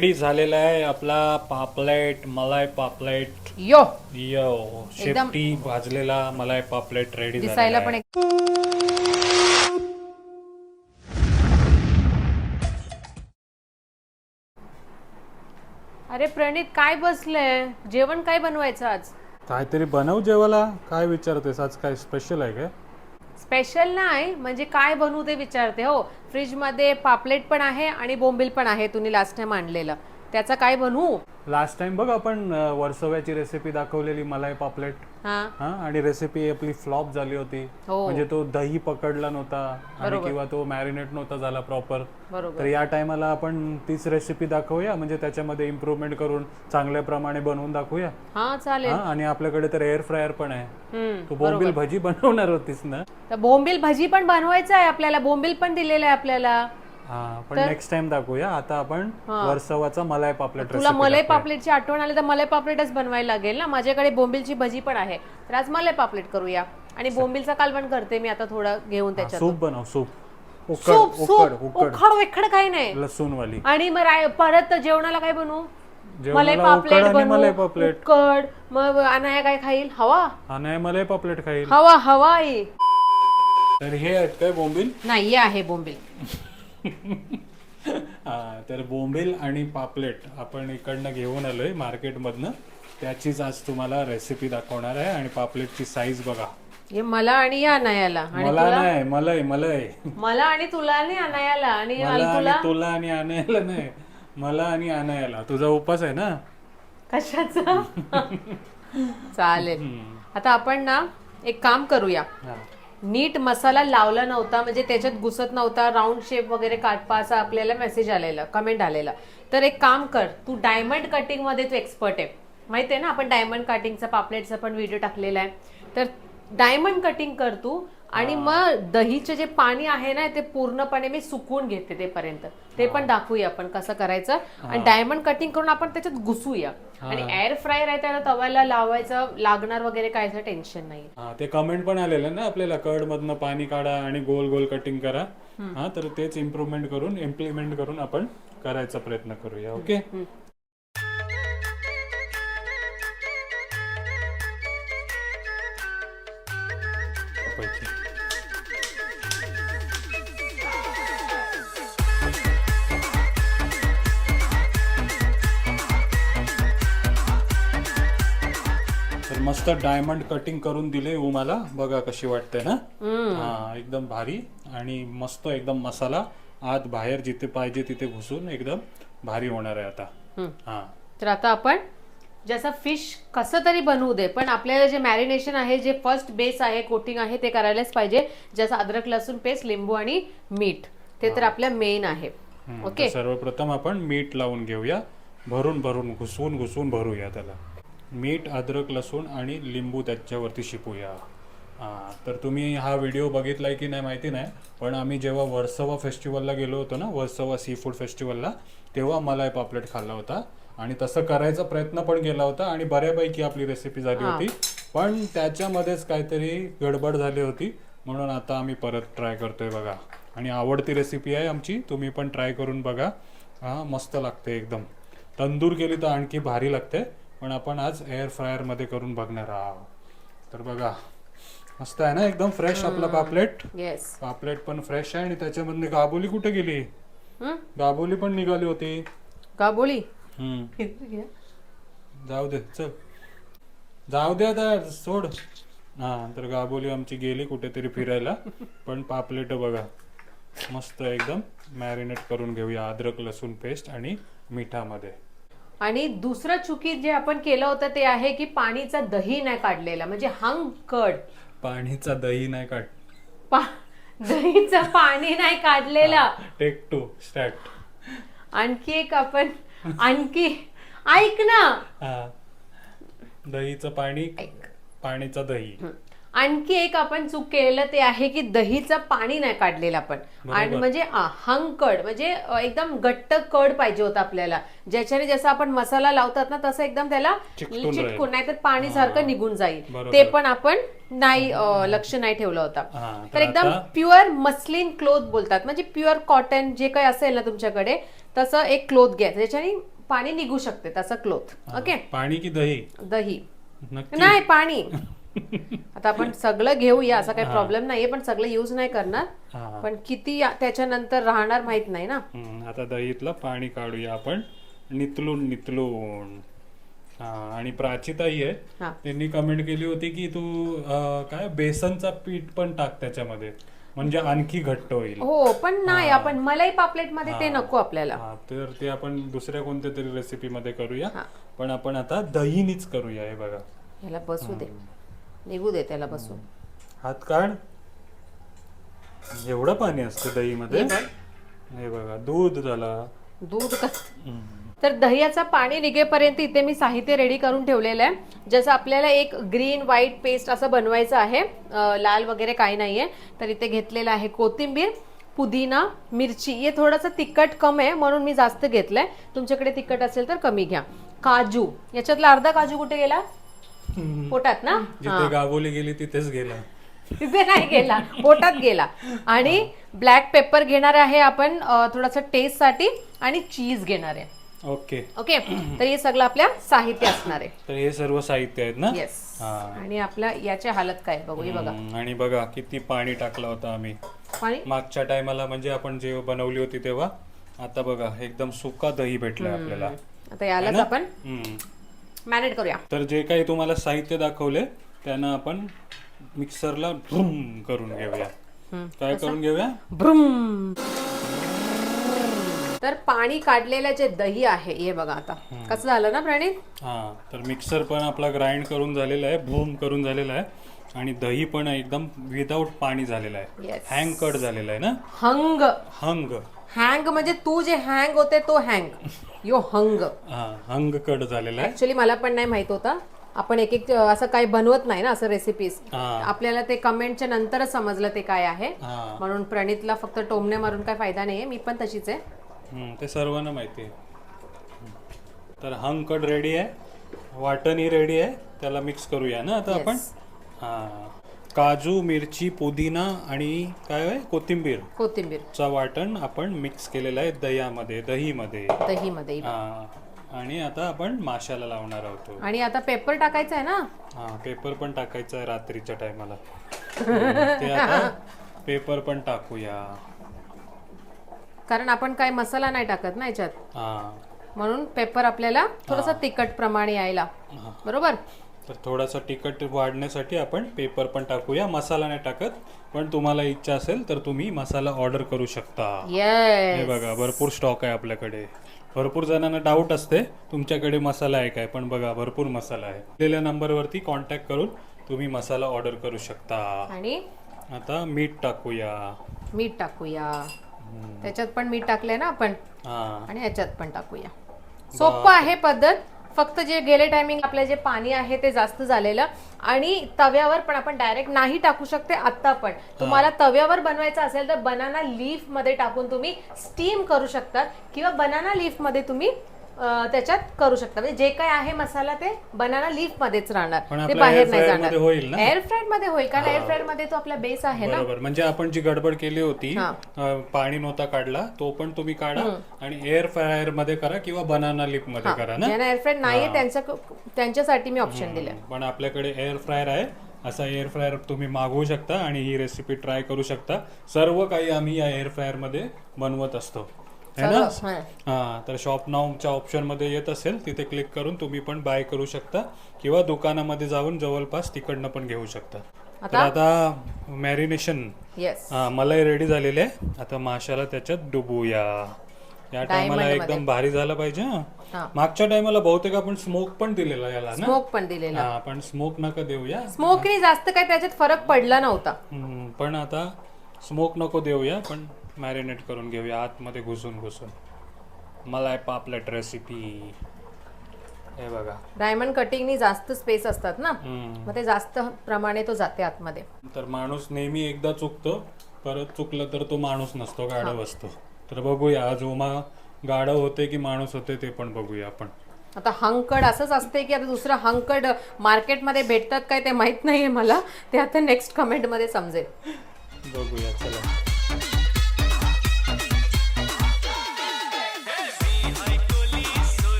Ready झालेला आहे आपला पापलेट मलाई पापलेट. यो. यो शेपटी भाजलेला मलाई पापलेट रेडी दिसायला पण एक अरे प्रणित काय बसलंय? जेवण काय बनवायचं आज? काहीतरी बनव जेवायला. काय विचारतेस? आज काय स्पेशल आहे काय? स्पेशल नाही म्हणजे काय बनवू ते विचारते हो. फ्रीजमध्ये पापलेट पण आहे आणि बोंबील पण आहे तुम्ही लास्ट टाइम आणलेलं. त्याचा काय बनवू? लास्ट टाइम बघ आपण अं, वर्सव्याची रेसिपी दाखवलेली मलाई पापलेट. हा. आणि रेसिपी आपली फ्लॉप झाली होती. हो. म्हणजे तो दही पकडला नव्हता आणि किंवा तो मॅरिनेट नव्हता झाला प्रॉपर तर या टायमाला आपण तीच रेसिपी दाखवूया म्हणजे त्याच्यामध्ये इम्प्रूव्हमेंट करून चांगल्या प्रमाणे बनवून दाखवूया. चालेल. आणि आपल्याकडे तर एअर फ्रायर पण आहे. तू बोंबील भजी बनवणार होतीस ना? तर बोंबील भाजी पण बनवायचं आहे आपल्याला बोंबील पण दिलेलं आहे आपल्याला. हा पण नेक्स्ट टाइम दाखवूया. आता आपण वर्सवाचा मलाई पापलेट तुला मलाई पापलेटची आठवण आली तर मलाई पापलेटच बनवायला लागेल ना? माझ्याकडे बोंबीलची भजी पण आहे. तर आज मलाई पापलेट करूया. आणि बोंबीलचा कालवण करते मी आता थोडं घेऊन त्याच्यात सूप बनव सूप. सूप उखड वेखड काही नाही. लसूण वाली आणि मग परत जेवणाला काय बनवू? मलाई पापलेट मलाई पापलेट उकड मग अनाया काय खाईल? हवा? नाही मलाई पापलेट खाईल. हवा हवा आहे तर हे आहेत काय बोंबील? नाही आहे बोंबील. हा तर बोंबील आणि पापलेट आपण इकडनं घेऊन आलोय मार्केटमधनं. त्याचीच आज तुम्हाला रेसिपी दाखवणार आहे आणि पापलेटची साईज बघा. हे मला आणि या अनायाला आणि मला नाही मलय मलय मला आणि तुला आणि अनायाला आणि मला आणि तुला? आणि आणायला नाही. मला आणि आणायला. तुझा उपास आहे ना? कशाचा? चालेल. आता आपण ना एक काम करूया. हा. नीट मसाला लावला नव्हता म्हणजे त्याच्यात घुसत नव्हता राऊंड शेप वगैरे काढपा असा आपल्याला मेसेज आलेला कमेंट आलेला. तर एक काम कर तू डायमंड कटिंगमध्ये तू एक्सपर्ट आहे. माहिती आहे ना आपण डायमंड कटिंगचा पापलेटचा पण व्हिडिओ टाकलेला आहे. तर डायमंड कटिंग कर तू आणि मग दहीचे जे पाणी आहे ना ते पूर्णपणे मी सुकवून घेते ते पर्यंत ते पण दाखवूया आपण कसं करायचं. आणि डायमंड कटिंग करून आपण त्याच्यात घुसूया. आणि एअर फ्रायर आहे त्याला तव्याला लावायचं लागणार वगैरे कायचं टेन्शन नाही हा ते कमेंट पण आलेलं ना आपल्याला कर्ड मधनं पाणी काढा आणि गोल गोल कटिंग करा. हा तर तेच इम्प्रूव्हमेंट करून इम्प्लिमेंट करून आपण करायचा प्रयत्न करूया ओके डायमंड कटिंग करून दिले उ मला. बघा कशी वाटते ना? हा एकदम भारी. आणि मस्त एकदम मसाला आत बाहेर जिथे पाहिजे तिथे घुसून एकदम भारी होणार आहे आता. हा. तर आता आपण जसं फिश कसं तरी बनवू दे पण आपल्याला जे मॅरिनेशन आहे जे फर्स्ट बेस आहे कोटिंग आहे ते करायलाच पाहिजे. जसं अद्रक लसूण पेस्ट लिंबू आणि मीठ. ते तर आपल्या मेन आहे. ओके सर्वप्रथम आपण मीठ लावून घेऊया. भरून भरून घुसवून घुसवून भरूया त्याला. मीठ अद्रक लसूण आणि लिंबू त्याच्यावरती शिपूया. हा तर तुम्ही हा व्हिडिओ बघितलाय की नाही माहिती नाही पण आम्ही जेव्हा वर्सवा फेस्टिवलला गेलो होतो ना वर्सवा सी फूड फेस्टिवलला तेव्हा मलाई पापलेट खाल्ला होता. आणि तसं करायचा प्रयत्न पण केला होता आणि बऱ्यापैकी आपली रेसिपी झाली होती. पण त्याच्यामध्येच काहीतरी गडबड झाली होती. म्हणून आता आम्ही परत ट्राय करतोय बघा. आणि आवडती रेसिपी आहे आमची तुम्ही पण ट्राय करून बघा. हा मस्त लागते एकदम. तंदूर केली तर आणखी भारी लागते. पण आपण आज एअर फ्रायरमध्ये करून बघणार आहोत. तर बघा मस्त आहे ना एकदम फ्रेश आपला पापलेट? येस पापलेट पण फ्रेश आहे आणि त्याच्यामधली गाबोली कुठे गेली? गाबोली पण निघाली होती. का बोली हम्म जाऊ दे चल. जाऊ दे आता सोड. हा तर गाबोली आमची गेली कुठेतरी फिरायला. पण पापलेट बघा. मस्त एकदम मॅरिनेट करून घेऊया अद्रक लसूण पेस्ट आणि मिठामध्ये. आणि दुसरं चुकी जे आपण केलं होतं ते आहे की पाणीचा दही नाही काढलेला. म्हणजे हंग कड. पाणीचा दही नाही काढ पा दहीचं पाणी नाही काढलेला. टेक टू स्टार्ट आणखी एक आपण आणखी ऐक ना. हा. दहीचं पाणी पाणीचा दही. आणखी एक आपण चूक केलेलं ते आहे की दहीचं पाणी नाही काढलेलं आपण. आणि म्हणजे हंकड म्हणजे एकदम घट्ट कड पाहिजे होता आपल्याला. ज्याच्याने जसं आपण मसाला लावतात ना तसं एकदम त्याला. चिटकून नाही तर पाणी सारखं निघून जाईल. ते पण आपण नाही लक्ष नाही ठेवलं होता. तर एकदम प्युअर मस्लिन क्लोथ बोलतात. म्हणजे प्युअर कॉटन जे काही असेल ना तुमच्याकडे तसं एक क्लोथ घ्यायचं ज्याच्याने पाणी निघू शकते तसं क्लोथ. ओके? पाणी की दही? दही. नाही पाणी. आता आपण सगळं घेऊया असा काही प्रॉब्लेम नाहीये पण सगळं युज नाही करणार. पण किती त्याच्यानंतर राहणार माहीत नाही ना. आता दहीतलं पाणी काढूया आपण. नितलून नितलून. आणि प्राचीताई आहे त्यांनी कमेंट केली होती की तू काय बेसनचा पीठ पण टाक त्याच्यामध्ये. म्हणजे आणखी घट्ट होईल. हो पण नाही आपण मलाई पापलेटमध्ये ते नको आपल्याला. तर ते आपण दुसऱ्या कोणत्या तरी रेसिपी मध्ये करूया. पण आपण आता दहीनीच करूया हे बघा. याला बसू दे. निघू दे त्याला बसू हात काढ. एवढं पाणी असतं दहीमध्ये हे बघ. हे बघा दूध झाला दूध का? तर दह्याचं पाणी निघेपर्यंत इथे मी साहित्य रेडी करून ठेवलेलं आहे. जसं आपल्याला एक ग्रीन व्हाईट पेस्ट असं बनवायचं आहे लाल वगैरे काही नाहीये तर इथे घेतलेलं आहे कोथिंबीर पुदिना मिरची. हे थोडंसं तिखट कम आहे म्हणून मी जास्त घेतलंय. तुमच्याकडे तिखट असेल तर कमी घ्या. काजू. याच्यातला अर्धा काजू कुठे गेला? पोटात ना? जिथे गाबोली गेली तिथेच गेला. तिथे नाही गेला. पोटात गेला. आणि ब्लॅक पेपर घेणार आहे आपण थोडंसं टेस्टसाठी आणि चीज घेणार आहे. ओके. ओके? तर हे सगळं आपल्या साहित्य असणार आहे. तर हे सर्व साहित्य आहेत ना? येस आणि आपल्या याची हालत काय बघू हे बघा. हम्म, आणि बघा किती पाणी टाकलं होतं आम्ही. पाणी? मागच्या टायमाला म्हणजे आपण जे बनवली होती तेव्हा आता बघा एकदम सुका दही भेटलंय आपल्याला. आता यालाच आपण हम्म. मॅनेट करूया. तर जे काही तुम्हाला साहित्य दाखवले त्यांना आपण मिक्सरला भ्रुम करून घेऊया. काय करून घेऊया? ब्रुम तर पाणी काढलेलं जे दही आहे हे बघा आता. कसं झालं ना प्रणित? हा तर मिक्सर पण आपला ग्राइंड करून झालेला आहे भूम करून झालेला आहे. आणि दही पण एकदम विदाऊट पाणी झालेलं आहे. हँग कट झालेला आहे ना? हंग. हंग. हँग म्हणजे तू जे हँग होते तो हँग यो हंग. हा हंग कट झालेला आहे. ऍक्च्युली मला पण नाही माहीत होता. आपण एक एक असं काही बनवत नाही ना असं रेसिपीज हा. आपल्याला ते कमेंटच्या नंतरच समजलं ते काय आहे. हा. म्हणून प्रणितला फक्त टोमणे मारून काय फायदा नाहीये मी पण तशीच आहे. हम्म, ते सर्वांना माहिती आहे. तर हंग कट रेडी आहे. वाटणही रेडी आहे. त्याला मिक्स करूया ना आता आपण? हा. काजू मिरची पुदिना आणि काय आहे कोथिंबीर. कोथिंबीर. चा वाटण आपण मिक्स केलेलं आहे दह्यामध्ये दहीमध्ये. दही मध्ये हा. आणि आता आपण माशाला लावणार आहोत. आणि आता पेपर टाकायचा आहे ना? हा पेपर पण टाकायचा आहे रात्रीच्या टायमाला ते आता पेपर पण टाकूया. कारण आपण काय मसाला नाही टाकत ना याच्यात. हा. म्हणून पेपर आपल्याला थोडस तिखट प्रमाणे यायला. बरोबर? तर थोडासा तिखट वाढण्यासाठी आपण पेपर पण टाकूया. मसाला नाही टाकत पण तुम्हाला इच्छा असेल तर तुम्ही मसाला ऑर्डर करू शकता. हे बघा भरपूर स्टॉक आहे आपल्याकडे. भरपूर जणांना डाऊट असते तुमच्याकडे मसाला आहे काय पण बघा भरपूर मसाला आहे. दिलेल्या नंबरवरती कॉन्टॅक्ट करून तुम्ही मसाला ऑर्डर करू शकता. आणि? आता मीठ टाकूया. मीठ टाकूया. त्याच्यात पण मीठ टाकलंय ना आपण? हा. आणि याच्यात पण टाकूया. सोपं आहे पद्धत. फक्त जे गेले टायमिंग आपलं जे पाणी आहे ते जास्त झालेलं आणि तव्यावर पण आपण डायरेक्ट नाही टाकू शकते आत्ता पण. तुम्हाला तव्यावर बनवायचं असेल तर बनाना लीफमध्ये टाकून तुम्ही स्टीम करू शकतात किंवा बनाना लीफमध्ये तुम्ही त्याच्यात करू शकता. म्हणजे जे काय आहे मसाला ते बनाना लीफ मध्येच राहणार. ते बाहेर नाही होईल जाणार. ना? एअर फ्राईडमध्ये होईल कारण एअर फ्राईडमध्ये तो आपला बेस आहे ना. बरोबर. म्हणजे आपण जी गडबड केली होती पाणी नव्हता काढला तो पण तुम्ही काढा आणि एअर फ्रायरमध्ये करा किंवा बनाना लिपमध्ये करा ना? एअर फ्राईड नाहीये त्यांच्या त्यांच्यासाठी मी ऑप्शन दिले. पण आपल्याकडे एअर फ्रायर आहे. असा एअर फ्रायर तुम्ही मागवू शकता आणि ही रेसिपी ट्राय करू शकता. सर्व काही आम्ही या एअर फ्रायरमध्ये बनवत असतो. है ना? हा. तर शॉप नावच्या ऑप्शनमध्ये येत असेल तिथे क्लिक करून तुम्ही पण बाय करू शकता. किंवा दुकानामध्ये जाऊन जवळपास तिकडनं पण घेऊ शकता. तर आता? मॅरिनेशन मलाई रेडी झालेले आहे. आता माशाला त्याच्यात डुबूया. या टायमाला एकदम भारी झालं पाहिजे मागच्या टायमाला बहुतेक आपण स्मोक पण दिलेला याला ना? स्मोक पण दिलेला. हा पण स्मोक नका देऊया. स्मोकने जास्त काही त्याच्यात फरक पडला नव्हता. पण आता स्मोक नको देऊया पण मॅरिनेट करून घेऊया आतमध्ये घुसून घुसून. मलाई पापलेट रेसिपी हे बघा. डायमंड कटिंगनी जास्त स्पेस असतात ना? हम्म. मग ते जास्त प्रमाणे तो जाते आतमध्ये. तर माणूस नेहमी एकदा चुकतो परत चुकलं तर तो माणूस नसतो गाढव असतो. तर बघूया आज उमा गाढव होते की माणूस होते ते पण बघूया आपण. आता हंकड असंच असते की आता दुसरं हंकड मार्केटमध्ये भेटतात काय ते माहीत नाहीये मला. ते आता नेक्स्ट कमेंटमध्ये समजेल. बघूया चला.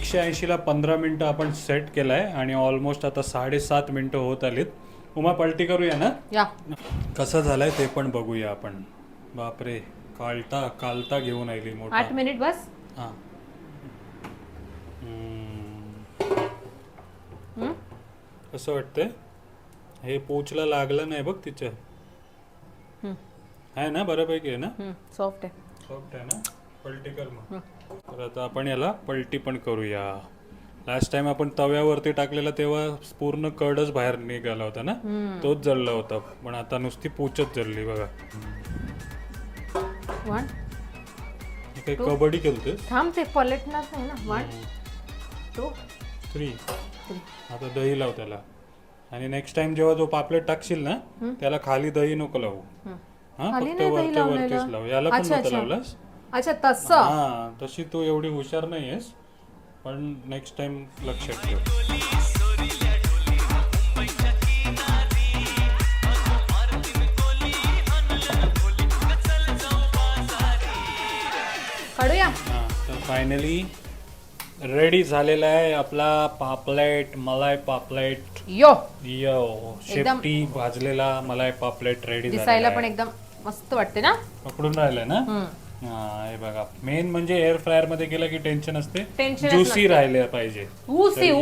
एकशे ऐंशीला पंधरा मिनटं आपण सेट केलं आहे आणि ऑलमोस्ट आता साडेसात मिनटं होत आलीत. उमा पलटी करूया ना? या. कसं झालंय ते पण बघूया आपण. बापरे कालता कालता घेऊन आली मोठा. आठ मिनिट बस. हा. हम्म. कसं वाटतंय? हे पोचला लागलं नाही बघ तिच्या. आहे ना? बऱ्यापैकी आहे ना? सॉफ्ट आहे. सॉफ्ट आहे ना? पलटी कर मग. तर आता आपण याला पलटी पण करूया. लास्ट टाइम आपण तव्यावरती टाकलेला तेव्हा पूर्ण कडच बाहेर निघाला होता ना? तोच जळला होता. पण आता नुसती पूचच जळली बघा. वन हे काही कबड्डी केलते थांब ते पलटणार नाही ना. वन टू थ्री आता दही लाव त्याला. आणि नेक्स्ट टाइम जेव्हा जो पापलेट टाकशील ना त्याला खाली दही नको लावू. हा खाली फक्त नाही दही लावलेलं. वरतीच लाव. याला पण अच्छा, नव्हतं अच्छा. लावलास? अच्छा तसं? हा तशी तू एवढी हुशार नाहीयेस पण नेक्स्ट टाइम लक्षात ठेव. काढूया? हा तर फायनली रेडी झालेला आहे आपला पापलेट मलाई पापलेट. यो! यो शेपटी भाजलेला मलाई पापलेट रेडी दिसायला पण एकदम मस्त वाटते ना? पकडून राहिलंय ना? हम्म. हा हे बघा. मेन म्हणजे एअर फ्रायरमध्ये केलं की टेन्शन असते. ज्युसी राहिले पाहिजे.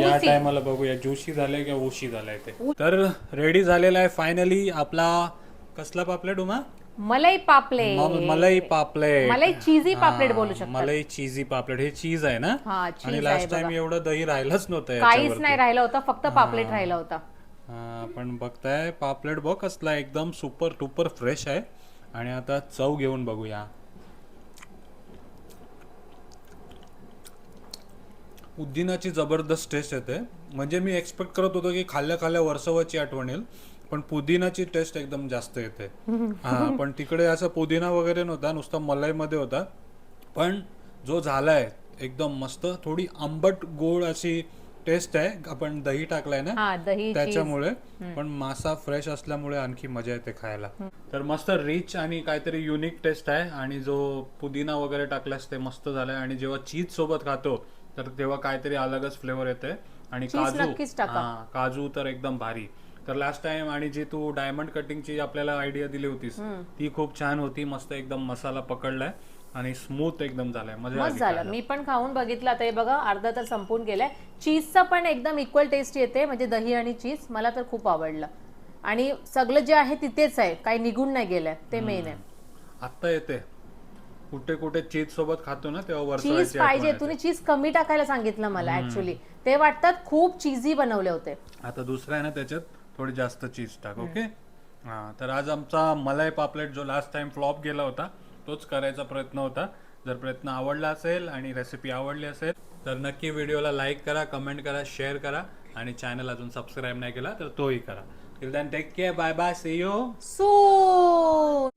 या टायमाला बघूया. ज्युसी झालंय किंवा उशी झालंय ते? तर रेडी झालेला आहे फायनली आपला कसला पापलेट उमा? मलाई पापलेट. म- मलाई पापलेट. मलाई चीजी पापलेट बोलू शकतात. मलाई चीजी पापलेट. हे चीज आहे ना? हा आणि आहे लास्ट टाइम. एवढं दही राहिलंच नव्हतं काहीच याच्यावरती. नाही राहिलं होतं फक्त पापलेट राहिला होता. हा, पण बघताय. पापलेट बघ कसला एकदम सुपर टुपर फ्रेश आहे. आणि आता चव घेऊन बघूया. उद्दिनाची जबरदस्त टेस्ट येते. म्हणजे मी एक्सपेक्ट करत होतो की खाल्ल्या खाल्ल्या वर्सवाची आठवण येईल पण पुदिनाची टेस्ट एकदम जास्त येते. हा पण तिकडे असं पुदिना वगैरे नव्हता नुसता मलाईमध्ये होता. पण जो झालाय एकदम मस्त थोडी आंबट गोड अशी टेस्ट आहे आपण दही टाकलाय ना. त्याच्यामुळे. पण मासा फ्रेश असल्यामुळे आणखी मजा येते खायला. तर मस्त रिच आणि काहीतरी युनिक टेस्ट आहे. आणि जो पुदिना वगैरे टाकलास ते मस्त झालंय. आणि जेव्हा चीज सोबत खातो तर तेव्हा काहीतरी अलगच फ्लेवर येते आणि Cheese काजू. नक्कीच टाका. हा काजू तर एकदम भारी. तर लास्ट टाइम आणि जी तू डायमंड कटिंगची आपल्याला आयडिया दिली होतीस ती खूप छान होती. मस्त एकदम मसाला पकडलाय आणि स्मूथ एकदम झालाय. मजा मस्त आली झालं. खायला. मी पण खाऊन बघितलं. आता हे बघा अर्धा तर संपून गेलाय. चीजचा पण एकदम इक्वल टेस्ट येते म्हणजे दही आणि चीज मला तर खूप आवडलं. आणि सगळं जे आहे तिथेच आहे. काही निघून नाही गेलंय. ते मेन आहे. आत्ता येते. कुठे कुठे चीज सोबत खातो ना तेव्हा चीज पाहिजे तुम्ही चीज कमी टाकायला सांगितलं मला ऍक्च्युली ते वाटतात खूप चीजी बनवले होते. आता दुसरा आहे ना त्याच्यात थोडी जास्त चीज टाक ओके? हा तर आज आमचा मलाई पापलेट जो लास्ट टाइम फ्लॉप गेला होता तोच करायचा प्रयत्न होता. जर प्रयत्न आवडला असेल आणि रेसिपी आवडली असेल तर नक्की व्हिडिओला लाईक करा कमेंट करा शेअर करा आणि चॅनल अजून सबस्क्राईब नाही केला तर तोही करा. Till then take care bye bye see you so